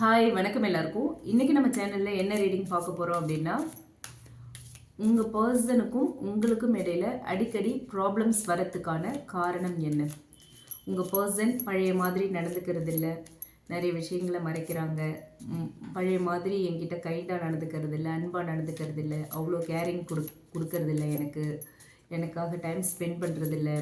Hi வணக்கம் எல்லாருக்கும். இன்றைக்கி நம்ம சேனலில் என்ன ரீடிங் பார்க்க போகிறோம் அப்படின்னா உங்கள் பர்சனுக்கும் உங்களுக்கும் இடையில அடிக்கடி ப்ராப்ளம்ஸ் வரத்துக்கான காரணம் என்ன? உங்கள் பர்சன் பழைய மாதிரி நடந்துக்கிறது இல்லை நிறைய விஷயங்களை மறைக்கிறாங்க. பழைய மாதிரி என்கிட்ட கைண்டாக நடந்துக்கிறது இல்லை அன்பாக நடந்துக்கிறது இல்லை அவ்வளோ கேரிங் கொடு கொடுக்கறதில்ல எனக்கு. எனக்காக டைம் ஸ்பெண்ட் பண்ணுறதில்ல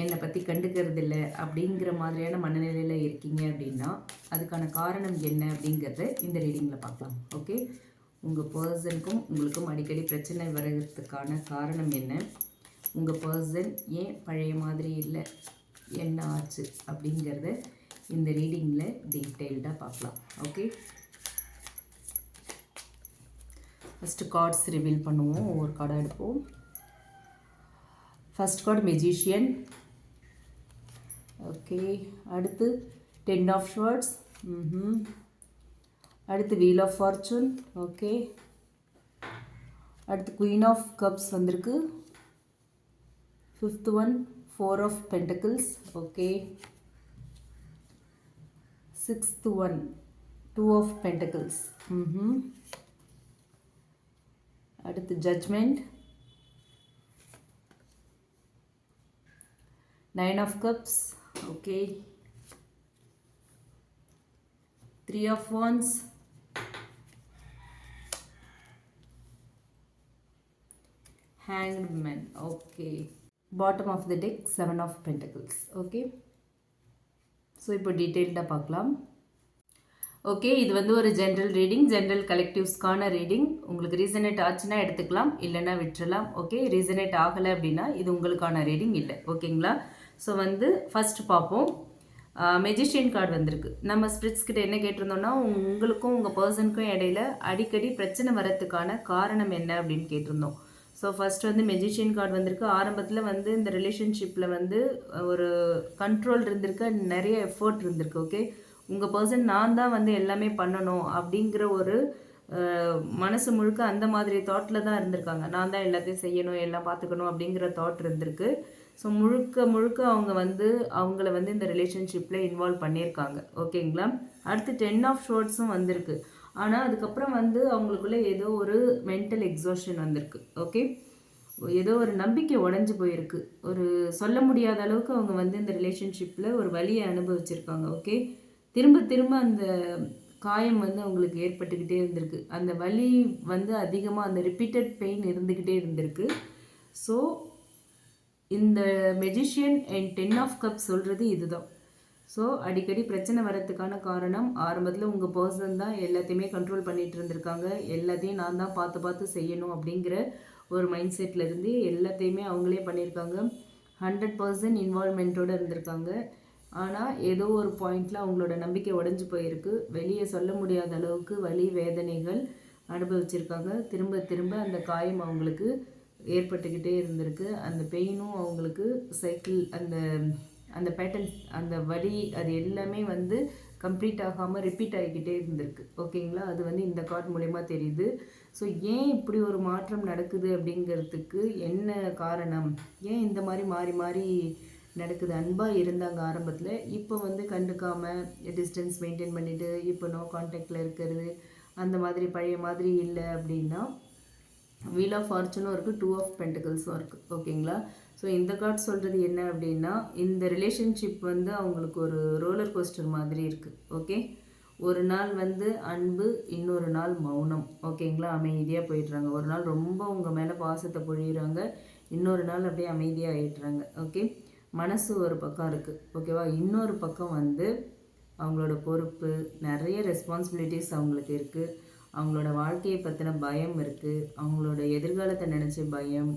என்னை பற்றி கண்டுக்கிறது இல்லை அப்படிங்கிற மாதிரியான மனநிலையில் இருக்கீங்க அப்படின்னா அதுக்கான காரணம் என்ன அப்படிங்கிறத இந்த ரீடிங்கில் பார்க்கலாம். ஓகே உங்கள் பர்சனுக்கும் உங்களுக்கும் அடிக்கடி பிரச்சனை வர்றதுக்கான காரணம் என்ன? உங்கள் பர்சன் ஏன் பழைய மாதிரி இல்லை? என்ன ஆச்சு? அப்படிங்கிறத இந்த ரீடிங்கில் டீட்டெயில்டாக பார்க்கலாம். ஓகே ஃபஸ்ட்டு கார்ட்ஸ் ரிவீல் பண்ணுவோம். ஒவ்வொரு கார்டாக எடுப்போம். ஃபஸ்ட் கார்டு மெஜிஷியன் ஓகே அடுத்து டென் ஆஃப் ஷர்ட்ஸ் ம் அடுத்து வீல் ஆஃப் ஃபார்ச்சூன் ஓகே அடுத்து குயின் ஆஃப் கப்ஸ் வந்திருக்கு. Fifth one four of pentacles okay sixth one two of pentacles ம் அடுத்து judgement nine of cups okay three of wands. Hanged man okay bottom of the deck seven of pentacles. Okay so இப்போ டீட்டெயில்டாக பார்க்கலாம். Okay இது வந்து ஒரு general reading general கலெக்டிவ்ஸ்க்கான reading உங்களுக்கு ரீசனேட் ஆச்சுன்னா எடுத்துக்கலாம் இல்லைன்னா விட்டுறலாம். ஓகே ரீசனேட் ஆகலை அப்படின்னா இது உங்களுக்கான ரீடிங் இல்லை. ஓகேங்களா ஸோ வந்து ஃபஸ்ட்டு பார்ப்போம். மெஜிஷியன் கார்டு வந்திருக்கு. நம்ம ஸ்பிரிட்ஸ் கிட்ட என்ன கேட்டிருந்தோம்னா உங்களுக்கும் உங்கள் பர்சனுக்கும் இடையில அடிக்கடி பிரச்சனை வரத்துக்கான காரணம் என்ன அப்படின்னு கேட்டிருந்தோம். ஸோ ஃபஸ்ட் வந்து மெஜிஷியன் கார்டு வந்திருக்கு. ஆரம்பத்தில் வந்து இந்த ரிலேஷன்ஷிப்பில் வந்து ஒரு கண்ட்ரோல் இருந்திருக்கு. நிறைய எஃபர்ட் இருந்திருக்கு ஓகே உங்கள் பர்சன் நான் தான் வந்து எல்லாமே பண்ணணும் அப்படிங்கிற ஒரு மனசு முழுக்க அந்த மாதிரி தாட்டில் தான் இருந்திருக்காங்க. நான் தான் எல்லாத்தையும் செய்யணும் எல்லாம் பார்த்துக்கணும் அப்படிங்கிற தாட் இருந்திருக்கு. ஸோ முழுக்க முழுக்க அவங்க வந்து அவங்கள வந்து இந்த ரிலேஷன்ஷிப்பில் இன்வால்வ் பண்ணியிருக்காங்க. ஓகேங்களா அடுத்து டென் ஆஃப் ஷோர்ட்ஸும் வந்திருக்கு. ஆனால் அதுக்கப்புறம் வந்து அவங்களுக்குள்ள ஏதோ ஒரு மென்டல் எக்ஸாஷன் வந்திருக்கு. ஓகே ஏதோ ஒரு நம்பிக்கை உடஞ்சி போயிருக்கு. ஒரு சொல்ல முடியாத அளவுக்கு அவங்க வந்து இந்த ரிலேஷன்ஷிப்பில் ஒரு வழியை அனுபவிச்சிருக்காங்க. ஓகே திரும்ப திரும்ப அந்த காயம் வந்து அவங்களுக்கு ஏற்பட்டுக்கிட்டே இருந்திருக்கு. அந்த வலி வந்து அதிகமாக அந்த ரிப்பீட்டட் பெயின் இருந்துக்கிட்டே இருந்திருக்கு. ஸோ இந்த magician and ten of cup சொல்கிறது இதுதான். ஸோ அடிக்கடி பிரச்சனை வரத்துக்கான காரணம் ஆரம்பத்தில் உங்கள் பர்சன் தான் எல்லாத்தையுமே கண்ட்ரோல் பண்ணிகிட்டு இருந்திருக்காங்க. எல்லாத்தையும் நான் தான் பார்த்து பார்த்து செய்யணும் அப்படிங்கிற ஒரு மைண்ட் செட்டில் இருந்து எல்லாத்தையுமே அவங்களே பண்ணியிருக்காங்க. ஹண்ட்ரட் பர்சன்ட் இன்வால்மெண்ட்டோடு இருந்திருக்காங்க. ஆனால் ஏதோ ஒரு பாயிண்டில் அவங்களோட நம்பிக்கை உடஞ்சி போயிருக்கு. வெளியே சொல்ல முடியாத அளவுக்கு வலி வேதனைகள் அனுபவிச்சிருக்காங்க. திரும்ப திரும்ப அந்த காயம் அவங்களுக்கு ஏற்பட்டுக்கிட்டே இருந்திருக்கு. அந்த பெயினும் அவங்களுக்கு சைக்கிள் அந்த அந்த பேட்டர்ன் அந்த வலி அது எல்லாமே வந்து கம்ப்ளீட் ஆகாமல் ரிப்பீட் ஆகிக்கிட்டே இருந்திருக்கு. ஓகேங்களா? அது வந்து இந்த கார்டு மூலயமா தெரியுது. ஸோ ஏன் இப்படி ஒரு மாற்றம் நடக்குது அப்படிங்கிறதுக்கு என்ன காரணம்? ஏன் இந்த மாதிரி மாறி மாறி நடக்குது? அன்பாக இருந்தாங்க ஆரம்பத்தில். இப்போ வந்து கண்டுக்காமல் டிஸ்டன்ஸ் மெயின்டைன் பண்ணிவிட்டு இப்போ நோ கான்டாக்டில் இருக்கிறது அந்த மாதிரி பழைய மாதிரி இல்லை அப்படின்னா வீல் ஆஃப் ஃபார்ச்சுனும் இருக்குது டூ ஆஃப் பென்டிகல்ஸும் இருக்குது ஓகேங்களா ஸோ இந்த கார்டு சொல்கிறது என்ன அப்படின்னா இந்த ரிலேஷன்ஷிப் வந்து அவங்களுக்கு ஒரு ரோலர் கோஸ்டர் மாதிரி இருக்குது ஓகே ஒரு நாள் வந்து அன்பு இன்னொரு நாள் மௌனம். ஓகேங்களா அமைதியாக போயிடுறாங்க. ஒரு நாள் ரொம்ப உங்கள் மேலே பாசத்தை பொழியிறாங்க இன்னொரு நாள் அப்படியே அமைதியாக ஆயிடுறாங்க. ஓகே மனசு ஒரு பக்கம் இருக்குது ஓகேவா இன்னொரு பக்கம் வந்து அவங்களோட பொறுப்பு நிறைய ரெஸ்பான்சிபிலிட்டிஸ் அவங்களுக்கு இருக்குது அவங்களோட வாழ்க்கையை பற்றின பயம் இருக்குது அவங்களோட எதிர்காலத்தை நினச்சி பயம்.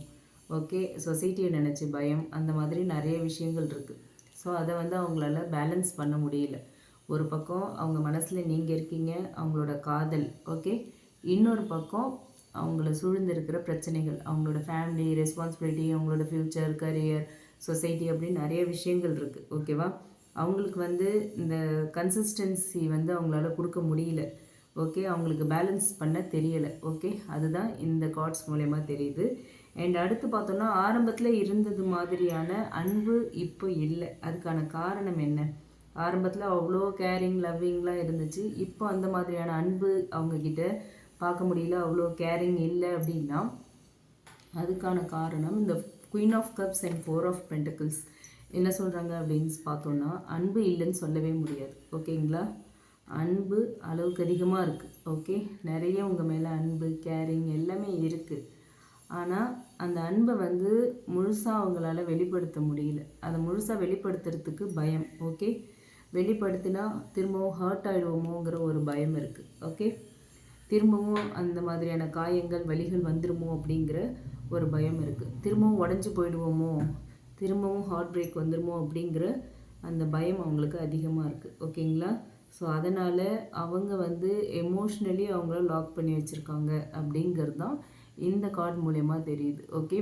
ஓகே சொசைட்டியை நினச்சி பயம். அந்த மாதிரி நிறைய விஷயங்கள் இருக்குது ஸோ அதை வந்து அவங்களால பேலன்ஸ் பண்ண முடியல. ஒரு பக்கம் அவங்க மனசில் நீங்கள் இருக்கீங்க அவங்களோட காதல் ஓகே. இன்னொரு பக்கம் அவங்கள சூழ்ந்திருக்கிற பிரச்சனைகள் அவங்களோட ஃபேமிலி ரெஸ்பான்சிபிலிட்டி அவங்களோட ஃப்யூச்சர் கரியர் சொசைட்டி அப்படின்னு நிறைய விஷயங்கள் இருக்குது ஓகேவா? அவங்களுக்கு வந்து இந்த கன்சிஸ்டன்சி வந்து அவங்களால கொடுக்க முடியல. ஓகே அவங்களுக்கு பேலன்ஸ் பண்ண தெரியலை. ஓகே அதுதான் இந்த கார்ட்ஸ் மூலயமா தெரியுது. அண்ட் அடுத்து பார்த்தோன்னா ஆரம்பத்தில் இருந்தது மாதிரியான அன்பு இப்போ இல்லை. அதுக்கான காரணம் என்ன? ஆரம்பத்தில் அவ்வளோ கேரிங் லவ்விங்லாம் இருந்துச்சு. இப்போ அந்த மாதிரியான அன்பு அவங்கக்கிட்ட பார்க்க முடியல. அவ்வளோ கேரிங் இல்லை அப்படின்னா அதுக்கான காரணம் இந்த queen of cups and four of pentacles என்ன சொல்கிறாங்க அப்படின்னு பார்த்தோன்னா அன்பு இல்லைன்னு சொல்லவே முடியாது. ஓகேங்களா அன்பு அளவுக்கு அதிகமாக இருக்குது ஓகே நிறைய உங்கள் மேலே அன்பு கேரிங் எல்லாமே இருக்குது ஆனால் அந்த அன்பை வந்து முழுசாக அவங்களால வெளிப்படுத்த முடியல. அதை முழுசாக வெளிப்படுத்துறதுக்கு பயம். ஓகே வெளிப்படுத்தினா திரும்பவும் ஹர்ட் ஆகிடுவோமோங்கிற ஒரு பயம் இருக்குது ஓகே திரும்பவும் அந்த மாதிரியான காயங்கள் வலிகள் வந்துடுமோ அப்படிங்கிற ஒரு பயம் இருக்குது திரும்பவும் உடஞ்சி போயிடுவோமோ? திரும்பவும் ஹார்ட் பிரேக் வந்துடுமோ அப்படிங்கிற அந்த பயம் அவங்களுக்கு அதிகமாக இருக்குது ஓகேங்களா ஸோ அதனால் அவங்க வந்து எமோஷ்னலி அவங்கள லாக் பண்ணி வச்சுருக்காங்க அப்படிங்கிறது தான் இந்த கார்டு மூலயமா தெரியுது. ஓகே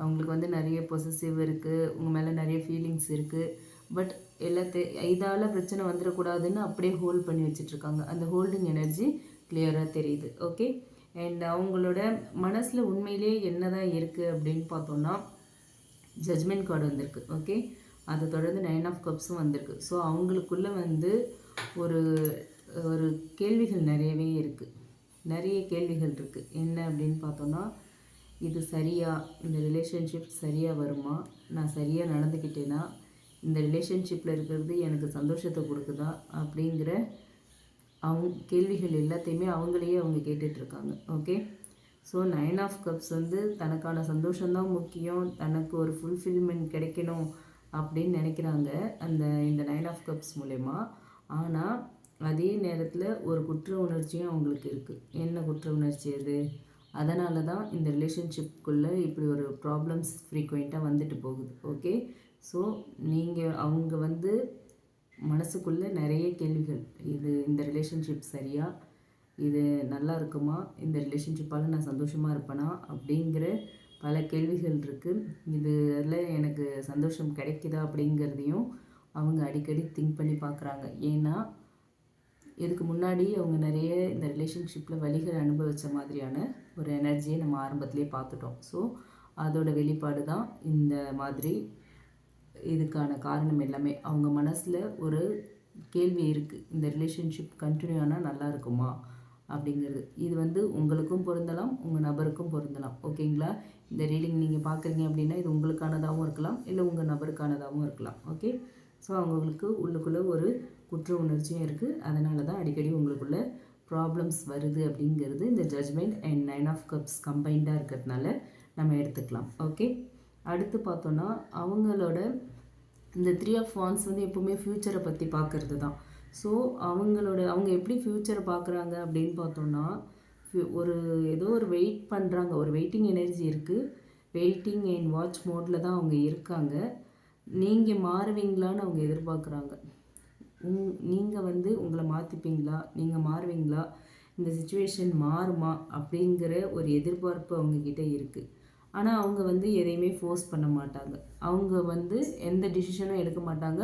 அவங்களுக்கு வந்து நிறைய பொசசிவ் இருக்குது உங்கள் மேலே நிறைய ஃபீலிங்ஸ் இருக்குது பட் எல்லாத்தையும் இதால் பிரச்சனை வந்துடக்கூடாதுன்னு அப்படியே ஹோல்ட் பண்ணி வச்சிட்ருக்காங்க அந்த ஹோல்டிங் எனர்ஜி கிளியராக தெரியுது. ஓகே அண்ட் அவங்களோட மனசில் உண்மையிலே என்ன தான் இருக்குது அப்படின்னு பார்த்தோன்னா ஜட்மெண்ட் கார்டு வந்திருக்கு. ஓகே அதை தொடர்ந்து நைன் ஆஃப் கப்ஸும் வந்திருக்கு. ஸோ அவங்களுக்குள்ளே வந்து ஒரு ஒரு கேள்விகள் நிறையவே இருக்குது நிறைய கேள்விகள் இருக்குது என்ன அப்படின்னு பார்த்தோன்னா இது சரியாக இந்த ரிலேஷன்ஷிப் சரியாக வருமா? நான் சரியாக நடந்துக்கிட்டேன்னா இந்த ரிலேஷன்ஷிப்பில் இருக்கிறது எனக்கு சந்தோஷத்தை கொடுக்குதா? அப்படிங்கிற அவங்க கேள்விகள் எல்லாத்தையுமே அவங்களையே அவங்க கேட்டுட்ருக்காங்க okay so nine of cups வந்து தனக்கான சந்தோஷம்தான் முக்கியம். தனக்கு ஒரு ஃபுல்ஃபில்மெண்ட் கிடைக்கணும் அப்படின்னு நினைக்கிறாங்க. அந்த இந்த நைன் ஆஃப் கப்ஸ் மூலயமா. ஆனால் அதே நேரத்தில் ஒரு குற்ற உணர்ச்சியும் அவங்களுக்கு இருக்குது என்ன குற்ற உணர்ச்சி அது? அதனால தான் இந்த ரிலேஷன்ஷிப்புக்குள்ளே இப்படி ஒரு ப்ராப்ளம்ஸ் ஃப்ரீக்வெண்ட்டாக வந்துட்டு போகுது. ஓகே ஸோ நீங்கள் அவங்க வந்து மனசுக்குள்ளே நிறைய கேள்விகள். இது இந்த ரிலேஷன்ஷிப் சரியா? இது நல்லா இருக்குமா? இந்த ரிலேஷன்ஷிப்பால் நான் சந்தோஷமாக இருப்பேனா? அப்படிங்கிற பல கேள்விகள் இருக்குது இதில் எனக்கு சந்தோஷம் கிடைக்குதா அப்படிங்கிறதையும் அவங்க அடிக்கடி திங்க் பண்ணி பார்க்குறாங்க. ஏன்னா இதுக்கு முன்னாடி அவங்க நிறைய இந்த ரிலேஷன்ஷிப்பில் வழிகள் அனுபவித்த மாதிரியான ஒரு எனர்ஜியை நம்ம ஆரம்பத்திலே பார்த்துட்டோம். ஸோ அதோட வெளிப்பாடு தான் இந்த மாதிரி இதுக்கான காரணம் எல்லாமே. அவங்க மனசில் ஒரு கேள்வி இருக்குது இந்த ரிலேஷன்ஷிப் கண்டினியூ ஆனால் நல்லா இருக்குமா? அப்படிங்கிறது. இது வந்து உங்களுக்கும் பொருந்தலாம் உங்கள் நபருக்கும் பொருந்தலாம். ஓகேங்களா? இந்த ரீடிங் நீங்கள் பார்க்குறீங்க அப்படின்னா இது உங்களுக்கானதாகவும் இருக்கலாம் இல்லை உங்கள் நபருக்கானதாகவும் இருக்கலாம். ஓகே? ஸோ அவங்களுக்கு உள்ளுக்குள்ளே ஒரு குற்ற உணர்ச்சியும் இருக்குது அதனால தான் அடிக்கடி உங்களுக்குள்ள ப்ராப்ளம்ஸ் வருது அப்படிங்கிறது இந்த judgement and nine of cups கம்பைண்டாக இருக்கிறதுனால நம்ம எடுத்துக்கலாம். ஓகே அடுத்து பார்த்தோன்னா அவங்களோட இந்த த்ரீ ஆஃப் வான்ஸ் வந்து எப்போவுமே ஃப்யூச்சரை பற்றி பார்க்குறது தான். ஸோ அவங்களோட அவங்க எப்படி ஃப்யூச்சரை பார்க்குறாங்க அப்படின்னு பார்த்தோன்னா ஒரு ஏதோ ஒரு வெயிட் பண்ணுறாங்க ஒரு வெயிட்டிங் எனர்ஜி இருக்குது வெயிட்டிங் அண்ட் வாட்ச் மோடில் தான் அவங்க இருக்காங்க. நீங்கள் மாறுவீங்களான்னு அவங்க எதிர்பார்க்குறாங்க. உங் நீங்கள் வந்து உங்களை மாற்றிப்பீங்களா நீங்கள் மாறுவீங்களா? இந்த சுச்சுவேஷன் மாறுமா? அப்படிங்கிற ஒரு எதிர்பார்ப்பு அவங்கக்கிட்ட இருக்குது ஆனால் அவங்க வந்து எதையுமே ஃபோர்ஸ் பண்ண மாட்டாங்க. அவங்க வந்து எந்த டிசிஷனும் எடுக்க மாட்டாங்க.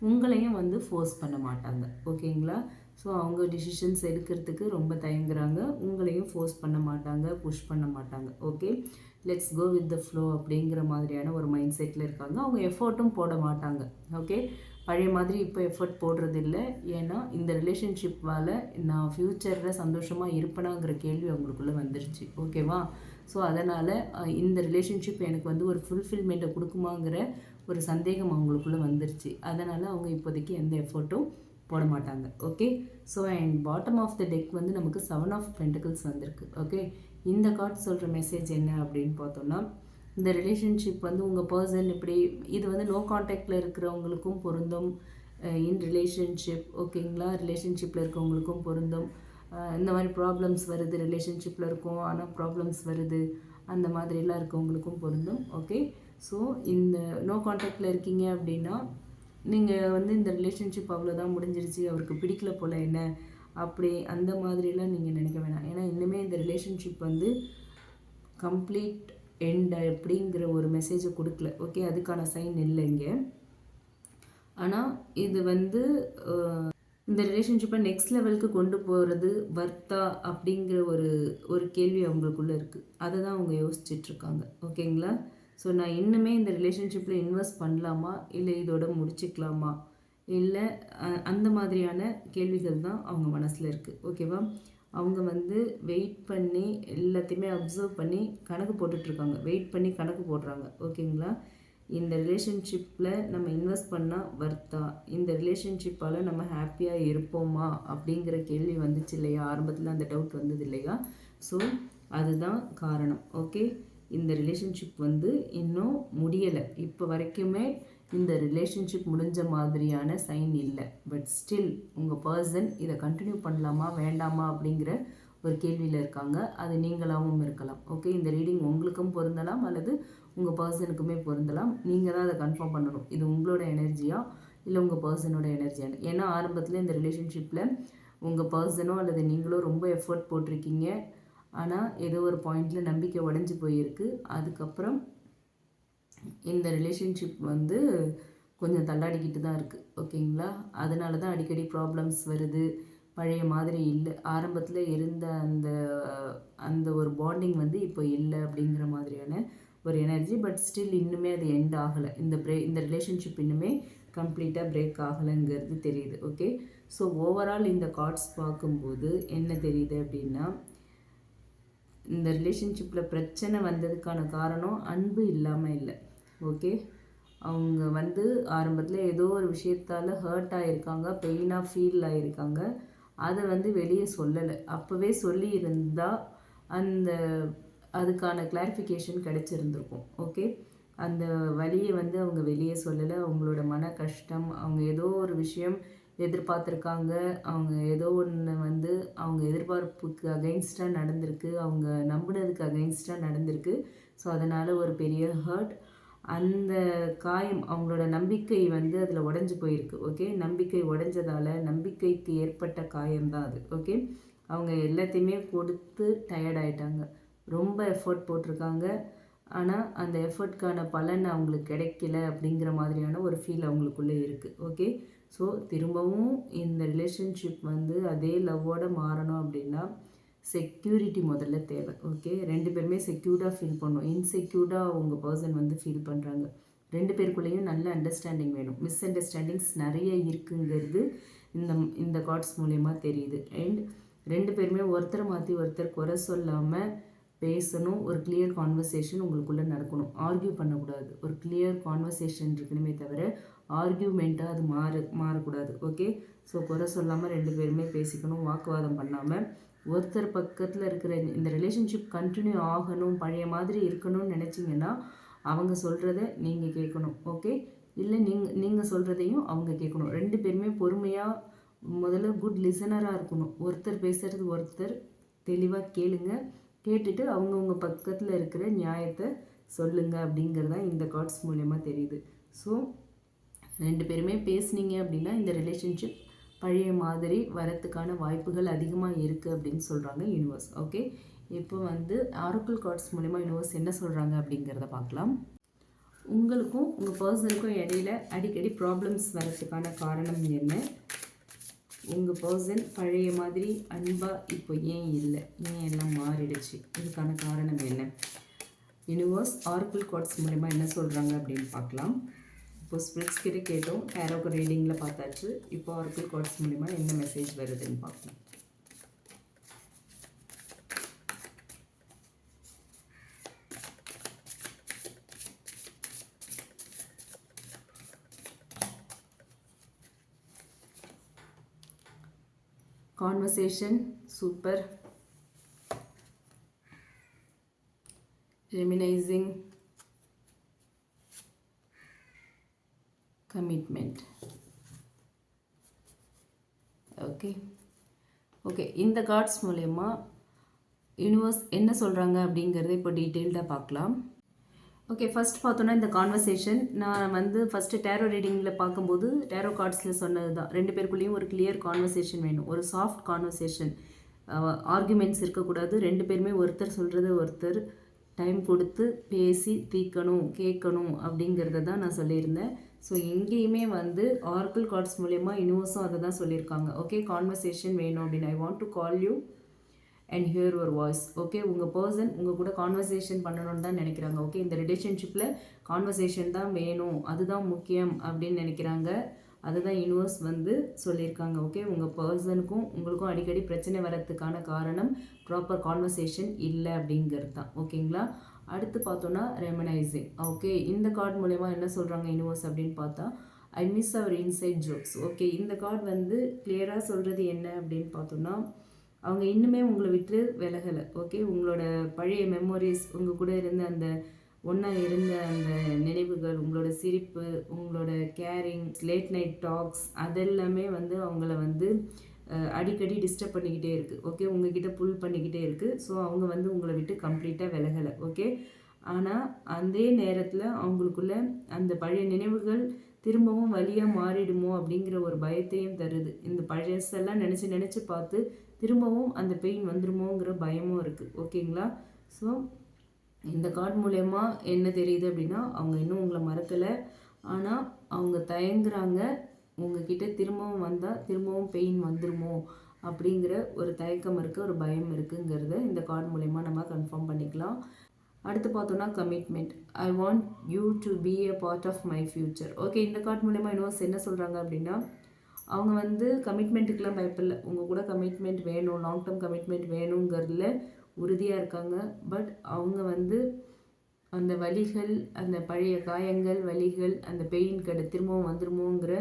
உங்களையும் வந்து ஃபோர்ஸ் பண்ண மாட்டாங்க. ஓகேங்களா? ஸோ அவங்க டிசிஷன்ஸ் எடுக்கிறதுக்கு ரொம்ப தயங்குறாங்க. உங்களையும் ஃபோர்ஸ் பண்ண மாட்டாங்க புஷ் பண்ண மாட்டாங்க. Okay let's go with the flow அப்படிங்கிற மாதிரியான ஒரு மைண்ட் செட்டில் இருக்காங்க. அவங்க எஃபர்ட்டும் போட மாட்டாங்க. ஓகே பழைய மாதிரி இப்போ எஃபர்ட் போடுறது இல்லை ஏன்னா இந்த ரிலேஷன்ஷிப்பால் நான் ஃப்யூச்சரில் சந்தோஷமாக இருப்பேனாங்கிற கேள்வி அவங்களுக்குள்ளே வந்துருச்சு. ஓகேவா ஸோ அதனால் இந்த ரிலேஷன்ஷிப் எனக்கு வந்து ஒரு ஃபுல்ஃபில்மெண்ட்டை கொடுக்குமாங்கிற ஒரு சந்தேகம் அவங்களுக்குள்ளே வந்துருச்சு. அதனால் அவங்க இப்போதைக்கு எந்த எஃபர்ட்டும் போட மாட்டாங்க okay so and bottom of the deck வந்து நமக்கு செவன் ஆஃப் பென்டிகல்ஸ் வந்திருக்கு ஓகே இந்த கார்ட் சொல்கிற மெசேஜ் என்ன அப்படின்னு பார்த்தோன்னா இந்த ரிலேஷன்ஷிப் வந்து உங்கள் பர்சன் இப்படி இது வந்து நோ காண்டாக்டில் இருக்கிறவங்களுக்கும் பொருந்தும் இன் ரிலேஷன்ஷிப் ஓகேங்களா ரிலேஷன்ஷிப்பில் இருக்கவங்களுக்கும் பொருந்தும். இந்த மாதிரி ப்ராப்ளம்ஸ் வருது ரிலேஷன்ஷிப்பில் இருக்கும் ஆனால் ப்ராப்ளம்ஸ் வருது அந்த மாதிரிலாம் இருக்கவங்களுக்கும் பொருந்தும் ஓகே ஸோ இந்த நோ காண்டாக்டில் இருக்கீங்க அப்படின்னா நீங்கள் வந்து இந்த ரிலேஷன்ஷிப் அவ்வளோதான் முடிஞ்சிருச்சு அவருக்கு பிடிக்கல போல் என்ன? அப்படி அந்த மாதிரிலாம் நீங்கள் நினைக்க வேணாம். ஏன்னா இன்னுமே இந்த ரிலேஷன்ஷிப் வந்து கம்ப்ளீட் எண்ட் அப்படிங்கிற ஒரு மெசேஜை கொடுக்கல. ஓகே அதுக்கான சைன் இல்லை இங்கே. ஆனால் இது வந்து இந்த ரிலேஷன்ஷிப்பை நெக்ஸ்ட் லெவலுக்கு கொண்டு போகிறது வர்த்தா அப்படிங்கிற ஒரு ஒரு கேள்வி அவங்களுக்குள்ளே இருக்குது அதை தான் அவங்க யோசிச்சுட்ருக்காங்க ஓகேங்களா ஸோ நான் இன்னுமே இந்த ரிலேஷன்ஷிப்பில் இன்வெஸ்ட் பண்ணலாமா? இல்லை இதோட முடிச்சுக்கலாமா? இல்லை அந்த மாதிரியான கேள்விகள் தான் அவங்க மனசில் இருக்குது ஓகேவா அவங்க வந்து வெயிட் பண்ணி எல்லாத்தையுமே அப்சர்வ் பண்ணி கணக்கு போட்டுட்ருக்காங்க வெயிட் பண்ணி கணக்கு போடுறாங்க. ஓகேங்களா இந்த ரிலேஷன்ஷிப்பில் நம்ம இன்வெஸ்ட் பண்ணால் வர்த்தா இந்த ரிலேஷன்ஷிப்பால் நம்ம ஹாப்பியாக இருப்போமா? அப்படிங்கிற கேள்வி வந்துச்சு இல்லையா? ஆரம்பத்தில் அந்த டவுட் வந்தது இல்லையா? ஸோ அதுதான் காரணம். ஓகே இந்த ரிலேஷன்ஷிப் வந்து இன்னும் முடியலை. இப்போ வரைக்குமே இந்த ரிலேஷன்ஷிப் முடிஞ்ச மாதிரியான சைன் இல்லை. பட் ஸ்டில் உங்கள் பர்சன் இதை கண்டினியூ பண்ணலாமா வேண்டாமா அப்படிங்கிற ஒரு கேள்வியில் இருக்காங்க. அது நீங்களாகவும் இருக்கலாம். ஓகே இந்த ரீடிங் உங்களுக்கும் பொருந்தலாம் அல்லது உங்கள் பர்சனுக்குமே பொருந்தலாம். நீங்கள் தான் அதை கன்ஃபார்ம் பண்ணணும். இது உங்களோட எனர்ஜியா இல்லை உங்கள் பர்சனோட எனர்ஜியான்னு ஏன்னா ஆரம்பத்தில் இந்த ரிலேஷன்ஷிப்பில் உங்கள் பர்சனோ அல்லது நீங்களோ ரொம்ப எஃபர்ட் போட்டிருக்கீங்க. ஆனால் ஏதோ ஒரு பாயிண்டில் நம்பிக்கை உடஞ்சி போயிருக்கு. அதுக்கப்புறம் இந்த ரிலேஷன்ஷிப் வந்து கொஞ்சம் தள்ளாடிக்கிட்டு தான் இருக்குது ஓகேங்களா? அதனால தான் அடிக்கடி ப்ராப்ளம்ஸ் வருது. பழைய மாதிரி இல்லை. ஆரம்பத்தில் இருந்த அந்த அந்த ஒரு பாண்டிங் வந்து இப்போ இல்லை அப்படிங்கிற மாதிரியான ஒரு எனர்ஜி பட் ஸ்டில் இன்னுமே அது எண்ட் ஆகலை. இந்த பிரே இந்த ரிலேஷன்ஷிப் இன்னுமே கம்ப்ளீட்டாக பிரேக் ஆகலைங்கிறது தெரியுது. ஓகே ஸோ ஓவரால் இந்த கார்ட்ஸ் பார்க்கும்போது என்ன தெரியுது அப்படின்னா இந்த ரிலேஷன்ஷிப்பில் பிரச்சனை வந்ததுக்கான காரணம் அன்பு இல்லாமல் இல்லை. ஓகே அவங்க வந்து ஆரம்பத்தில் ஏதோ ஒரு விஷயத்தால் ஹர்ட் ஆகியிருக்காங்க பெயினாக ஃபீல் ஆகியிருக்காங்க அதை வந்து வெளியே சொல்லலை. அப்போவே சொல்லியிருந்தால் அந்த அதுக்கான கிளாரிஃபிகேஷன் கிடச்சிருந்துருக்கும். ஓகே அந்த வழியை வந்து அவங்க வெளியே சொல்லலை. அவங்களோட மன கஷ்டம் அவங்க ஏதோ ஒரு விஷயம் எதிர்பார்த்துருக்காங்க. அவங்க ஏதோ ஒன்று வந்து அவங்க எதிர்பார்ப்புக்கு அகெயின்ஸ்டாக நடந்திருக்கு. அவங்க நம்பினதுக்கு அகைன்ஸ்டாக நடந்திருக்கு. ஸோ அதனால் ஒரு பெரிய ஹர்ட் அந்த காயம் அவங்களோட நம்பிக்கை வந்து அதில் உடஞ்சி போயிருக்கு. ஓகே நம்பிக்கை உடஞ்சதால் நம்பிக்கைக்கு ஏற்பட்ட காயம்தான் அது. ஓகே அவங்க எல்லாத்தையுமே கொடுத்து டயர்ட் ஆகிட்டாங்க ரொம்ப எஃபர்ட் போட்டிருக்காங்க. ஆனால் அந்த எஃபர்ட்கான பலன் அவங்களுக்கு கிடைக்கல அப்படிங்கிற மாதிரியான ஒரு ஃபீல் அவங்களுக்குள்ளே இருக்குது ஓகே ஸோ திரும்பவும் இந்த ரிலேஷன்ஷிப் வந்து அதே லவ்வோடு மாறணும் அப்படின்னா செக்யூரிட்டி முதல்ல தேவை. ஓகே ரெண்டு பேருமே செக்யூர்டாக ஃபீல் பண்ணும் இன்செக்யூர்டாக உங்கள் பர்சன் வந்து ஃபீல் பண்ணுறாங்க ரெண்டு பேருக்குள்ளேயும் நல்ல அண்டர்ஸ்டாண்டிங் வேணும். மிஸ் அண்டர்ஸ்டாண்டிங்ஸ் நிறைய இருக்குங்கிறது இந்த இந்த கார்ட்ஸ் மூலயமா தெரியுது. அண்ட் ரெண்டு பேருமே ஒருத்தரை மாற்றி ஒருத்தர் குறை சொல்லாமல் பேசணும் ஒரு கிளியர் கான்வர்சேஷன் உங்களுக்குள்ளே நடக்கணும். ஆர்கியூ பண்ணக்கூடாது. ஒரு கிளியர் கான்வர்சேஷன் இருக்கணுமே தவிர ஆர்கியூமெண்ட்டாக அது மாறு மாறக்கூடாது. ஓகே ஸோ குறை சொல்லாமல் ரெண்டு பேருமே பேசிக்கணும் வாக்குவாதம் பண்ணாமல் ஒருத்தர் பக்கத்தில் இருக்கிற இந்த ரிலேஷன்ஷிப் கண்டினியூ ஆகணும் பழைய மாதிரி இருக்கணும்னு நினச்சிங்கன்னா அவங்க சொல்கிறத நீங்கள் கேட்கணும். ஓகே இல்லை நீங்கள் நீங்கள் சொல்கிறதையும் அவங்க கேட்கணும். ரெண்டு பேருமே பொறுமையாக முதல்ல குட் லிசனராக இருக்கணும். ஒருத்தர் பேசுகிறது ஒருத்தர் தெளிவாக கேளுங்கள் கேட்டுட்டு அவங்கவுங்க பக்கத்தில் இருக்கிற நியாயத்தை சொல்லுங்க அப்படிங்கிறது தான் இந்த கார்ட்ஸ் மூலயமா தெரியுது. ஸோ ரெண்டு பேருமே பேசுனீங்க அப்படின்னா இந்த ரிலேஷன்ஷிப் பழைய மாதிரி வரத்துக்கான வாய்ப்புகள் அதிகமாக இருக்குது அப்படின்னு சொல்கிறாங்க யூனிவர்ஸ் ஓகே இப்போ வந்து ஆரோக்கிள் கார்ட்ஸ் மூலிமா யூனிவர்ஸ் என்ன சொல்கிறாங்க அப்படிங்கிறத பார்க்கலாம். உங்களுக்கும் உங்கள் பர்சனுக்கும் இடையில அடிக்கடி ப்ராப்ளம்ஸ் வரதுக்கான காரணம் என்ன? உங்கள் பர்சன் பழைய மாதிரி அன்பாக இப்போ ஏன் இல்லை? ஏன் எல்லாம் மாறிடுச்சு? இதுக்கான காரணம் என்ன? யூனிவர்ஸ் ஆர்கிள் கார்ட்ஸ் மூலயமா என்ன சொல்கிறாங்க அப்படின்னு பார்க்கலாம். இப்போ ஸ்பிரிட்ஸ் கிட்ட கேட்டோம். டேரோக்கு ரீடிங்கில் பார்த்தாச்சு. இப்போ ஆர்கிள் கார்ட்ஸ் மூலிமா என்ன மெசேஜ் வருதுன்னு பார்க்கலாம். Conversation super reminiscing commitment okay okay இந்த கார்ட்ஸ் மூலயமா யூனிவர்ஸ் என்ன சொல்கிறாங்க அப்படிங்கிறத இப்போ டீட்டெயில்டாக பார்க்கலாம். ஓகே ஃபஸ்ட் பார்த்தோன்னா இந்த கான்வர்சேஷன் நான் வந்து ஃபஸ்ட்டு டேரோ ரீடிங்கில் பார்க்கும்போது டேரோ கார்ட்ஸில் சொன்னது தான் ரெண்டு பேருக்குள்ளேயும் ஒரு கிளியர் கான்வர்சேஷன் வேணும். ஒரு சாஃப்ட் கான்வர்சேஷன் ஆர்குமெண்ட்ஸ் இருக்கக்கூடாது. ரெண்டு பேருமே ஒருத்தர் சொல்கிறத ஒருத்தர் டைம் கொடுத்து பேசி தீக்கணும் கேட்கணும் அப்படிங்கிறத தான் நான் சொல்லியிருந்தேன். ஸோ எங்கேயுமே வந்து ஆர்கிள் கார்ட்ஸ் மூலயமா யூனிவர்ஸும் அதை தான் சொல்லியிருக்காங்க. ஓகே கான்வர்சேஷன் வேணும் அப்படின்னு. I want to call you and hear ஒரு வாய்ஸ் ஓகே உங்கள் பர்சன் உங்கள் கூட கான்வர்சேஷன் பண்ணணும்னு தான் நினைக்கிறாங்க. ஓகே இந்த ரிலேஷன்ஷிப்பில் கான்வர்சேஷன் தான் வேணும். அதுதான் முக்கியம் அப்படின்னு நினைக்கிறாங்க. அதுதான் யூனிவர்ஸ் வந்து சொல்லியிருக்காங்க. ஓகே உங்கள் பர்சனுக்கும் உங்களுக்கும் அடிக்கடி பிரச்சனை வரத்துக்கான காரணம் ப்ராப்பர் கான்வர்சேஷன் இல்லை அப்படிங்கிறது தான். ஓகேங்களா அடுத்து பார்த்தோன்னா ரெமனைசிங் ஓகே இந்த கார்டு மூலயமா என்ன சொல்கிறாங்க யூனிவர்ஸ் அப்படின்னு பார்த்தா I miss our inside jokes okay இந்த கார்டு வந்து கிளியராக சொல்கிறது என்ன அப்படின்னு பார்த்தோன்னா அவங்க இன்னுமே உங்களை விட்டு விலகலை ஓகே உங்களோட பழைய மெமோரிஸ் உங்கள் கூட இருந்த அந்த ஒன்றா இருந்த அந்த நினைவுகள் உங்களோட சிரிப்பு உங்களோட கேரிங் லேட் நைட் டாக்ஸ் அதெல்லாமே வந்து அவங்கள வந்து அடிக்கடி டிஸ்டர்ப் பண்ணிக்கிட்டே இருக்குது ஓகே உங்ககிட்ட புல் பண்ணிக்கிட்டே இருக்குது ஸோ அவங்க வந்து உங்களை விட்டு கம்ப்ளீட்டாக விலகலை ஓகே ஆனால் அதே நேரத்தில் அவங்களுக்குள்ள அந்த பழைய நினைவுகள் திரும்பவும் வழியாக மாறிடுமோ அப்படிங்கிற ஒரு பயத்தையும் தருது. இந்த பழசெல்லாம் நினச்சி நினச்சி பார்த்து திரும்பவும் அந்த பெயின் வந்துடுமோங்கிற பயமும் இருக்குது ஓகேங்களா? ஸோ இந்த கார்டு மூலயமா என்ன தெரியுது அப்படின்னா அவங்க இன்னும் உங்களை மறக்கலை. ஆனால் அவங்க தயங்குறாங்க உங்ககிட்ட திரும்பவும் வந்தால் திரும்பவும் பெயின் வந்துடுமோ அப்படிங்கிற ஒரு தயக்கம் இருக்குது ஒரு பயம் இருக்குங்கிறத இந்த கார்டு மூலயமா நம்ம கன்ஃபார்ம் பண்ணிக்கலாம். அடுத்து பார்த்தோன்னா commitment I want you to be a part of my future okay இந்த கார்ட் மூலயமா இன்னும் என்ன சொல்கிறாங்க அப்படின்னா அவங்க வந்து கமிட்மெண்ட்டுக்கெலாம் பயப்பில்லை உங்கள் கூட கமிட்மெண்ட் வேணும் லாங் டேர்ம் கமிட்மெண்ட் வேணுங்கிறதுல உறுதியாக இருக்காங்க. பட் அவங்க வந்து அந்த வலிகள் அந்த பழைய காயங்கள் வலிகள் அந்த பெயின் கடை திரும்பவும் வந்துருமோங்கிற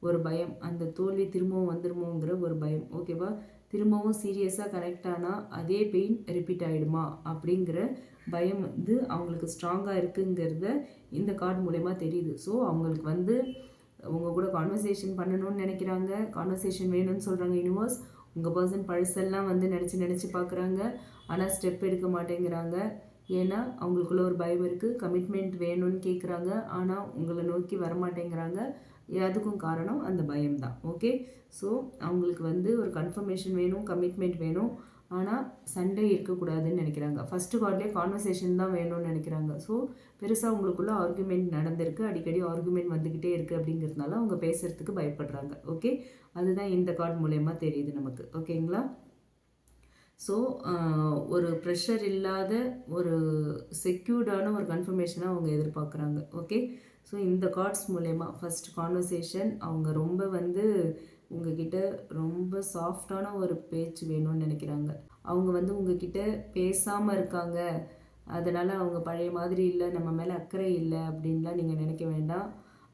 ஒரு பயம். அந்த தோல்வி திரும்பவும் வந்துருமோங்கிற ஒரு பயம். ஓகேவா திரும்பவும் சீரியஸாக கனெக்ட் ஆனால் அதே பெயின் ரிப்பீட் ஆகிடுமா அப்படிங்கிற பயம் வந்து அவங்களுக்கு ஸ்ட்ராங்காக இருக்குங்கிறத இந்த கார்டு மூலயமா தெரியுது. ஸோ அவங்களுக்கு வந்து உங்கள் கூட கான்வர்சேஷன் பண்ணணும்னு நினைக்கிறாங்க. கான்வர்சேஷன் வேணும்னு சொல்கிறாங்க யூனிவர்ஸ் உங்கள் பர்சன் பழசெல்லாம் வந்து நினச்சி நினச்சி பார்க்குறாங்க ஆனால் ஸ்டெப் எடுக்க மாட்டேங்கிறாங்க. ஏன்னா அவங்களுக்குள்ள ஒரு பயம் இருக்குது கமிட்மெண்ட் வேணும்னு கேட்குறாங்க ஆனால் உங்களை நோக்கி வரமாட்டேங்கிறாங்க. அதுக்கும் காரணம் அந்த பயம்தான். ஓகே ஸோ அவங்களுக்கு வந்து ஒரு கன்ஃபர்மேஷன் வேணும் கமிட்மெண்ட் வேணும். ஆனால் சண்டே இருக்கக்கூடாதுன்னு நினைக்கிறாங்க. ஃபஸ்ட்டு கார்ட்லேயே கான்வர்சேஷன் தான் வேணும்னு நினைக்கிறாங்க. ஸோ பெருசாக உங்களுக்குள்ள ஆர்குமெண்ட் நடந்திருக்கு. அடிக்கடி ஆர்குமெண்ட் வந்துக்கிட்டே இருக்குது அப்படிங்கிறதுனால அவங்க பேசுகிறதுக்கு பயப்படுறாங்க. ஓகே அதுதான் இந்த கார்டு மூலயமா தெரியுது நமக்கு. ஓகேங்களா ஸோ ஒரு ப்ரெஷர் இல்லாத ஒரு செக்யூர்டான ஒரு கன்ஃபர்மேஷனாக அவங்க எதிர்பார்க்குறாங்க. ஓகே ஸோ இந்த கார்ட்ஸ் மூலயமா ஃபஸ்ட் கான்வர்சேஷன் அவங்க ரொம்ப வந்து உங்ககிட்ட ரொம்ப சாஃப்டான ஒரு பேச்சு வேணும்னு நினைக்கிறாங்க. அவங்க வந்து உங்ககிட்ட பேசாமல் இருக்காங்க. அதனால் அவங்க பழைய மாதிரி இல்லை நம்ம மேலே அக்கறை இல்லை அப்படின்லாம் நீங்கள் நினைக்க வேண்டாம்.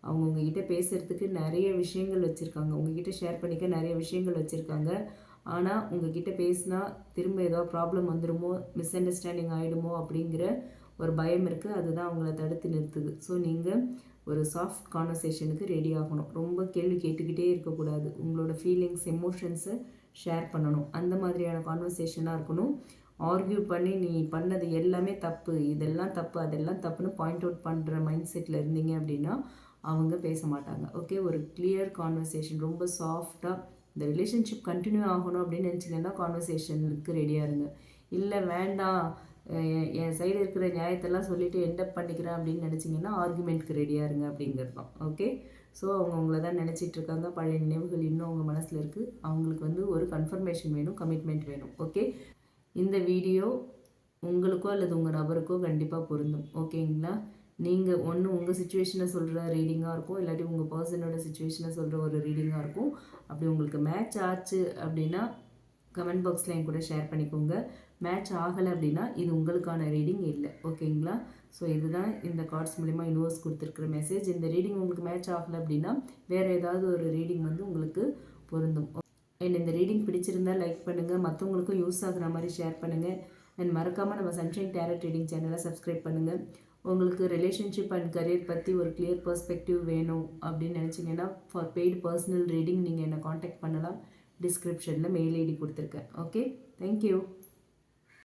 அவங்க உங்ககிட்ட பேசுகிறதுக்கு நிறைய விஷயங்கள் வச்சுருக்காங்க. உங்ககிட்ட ஷேர் பண்ணிக்க நிறைய விஷயங்கள் வச்சுருக்காங்க. ஆனால் உங்ககிட்ட பேசினா திரும்ப ஏதோ ப்ராப்ளம் வந்துடுமோ மிஸ் அண்டர்ஸ்டாண்டிங் ஆகிடுமோ அப்படிங்கிற ஒரு பயம் இருக்குது அதுதான் அவங்கள தடுத்து நிறுத்துது. ஸோ நீங்கள் ஒரு சாஃப்ட் கான்வர்சேஷனுக்கு ரெடி ஆகணும். ரொம்ப கேள்வி கேட்டுக்கிட்டே இருக்கக்கூடாது. உங்களோட ஃபீலிங்ஸ் எமோஷன்ஸை ஷேர் பண்ணணும். அந்த மாதிரியான கான்வர்சேஷனாக இருக்கணும். ஆர்கியூ பண்ணி நீ பண்ணது எல்லாமே தப்பு. இதெல்லாம் தப்பு அதெல்லாம் தப்புன்னு பாயிண்ட் அவுட் பண்ணுற மைண்ட் செட்டில் இருந்தீங்க அப்படின்னா அவங்க பேச மாட்டாங்க. ஓகே ஒரு கிளியர் கான்வர்சேஷன் ரொம்ப சாஃப்டாக இந்த ரிலேஷன்ஷிப் கண்டினியூ ஆகணும் அப்படின்னு நினச்சிங்கன்னா கான்வர்சேஷனுக்கு ரெடியாக இருங்க. இல்லை வேண்டாம். என் சைடு இருக்கிற நியாயத்தெல்லாம் சொல்லிவிட்டு எண்டப் பண்ணிக்கிறேன் அப்படின்னு நினச்சிங்கன்னா ஆர்குமெண்ட்க்கு ரெடியாக இருங்க அப்படிங்கிறது தான். ஓகே ஸோ அவங்க உங்களை தான் நினச்சிட்டு இருக்காங்க. பழைய நினைவுகள் இன்னும் அவங்க மனசில் இருக்குது அவங்களுக்கு வந்து ஒரு கன்ஃபர்மேஷன் வேணும் கமிட்மெண்ட் வேணும். ஓகே இந்த வீடியோ உங்களுக்கோ அல்லது உங்கள் நபருக்கோ கண்டிப்பாக பொருந்தும். ஓகேங்களா நீங்கள் ஒன்று உங்கள் சுச்சுவேஷனை சொல்கிற ரீடிங்காக இருக்கும். இல்லாட்டி உங்கள் பர்சனோட சுச்சுவேஷனை சொல்கிற ஒரு ரீடிங்காக இருக்கும். அப்படி உங்களுக்கு மேட்ச் ஆச்சு அப்படின்னா கமெண்ட் பாக்ஸில் என் கூட ஷேர் பண்ணிக்கோங்க. மேட்ச் ஆகலை அப்படின்னா இது உங்களுக்கான ரீடிங் இல்லை. ஓகேங்களா ஸோ இதுதான் இந்த கார்ட்ஸ் மூலிமா யூனிவர்ஸ் கொடுத்துருக்குற மெசேஜ் இந்த ரீடிங் உங்களுக்கு மேட்ச் ஆகலை அப்படின்னா வேறு ஏதாவது ஒரு ரீடிங் வந்து உங்களுக்கு பொருந்தும். அண்ட் இந்த ரீடிங் பிடிச்சிருந்தால் லைக் பண்ணுங்கள் மற்றவங்களுக்கும் யூஸ் ஆகுற மாதிரி ஷேர் பண்ணுங்கள் அண்ட் மறக்காமல் நம்ம சன்ஷைன் டேரட் ரீடிங் சேனலை சப்ஸ்கிரைப் பண்ணுங்கள் உங்களுக்கு ரிலேஷன்ஷிப் அண்ட் கரியர் பற்றி ஒரு கிளியர் பர்ஸ்பெக்டிவ் வேணும் அப்படின்னு நினச்சிங்கன்னா ஃபார் பெய்டு பர்சனல் ரீடிங் நீங்கள் என்னை காண்டாக்ட் பண்ணலாம். டிஸ்கிரிப்ஷனில் மெயில் ஐடி கொடுத்துருக்கேன். Okay thank you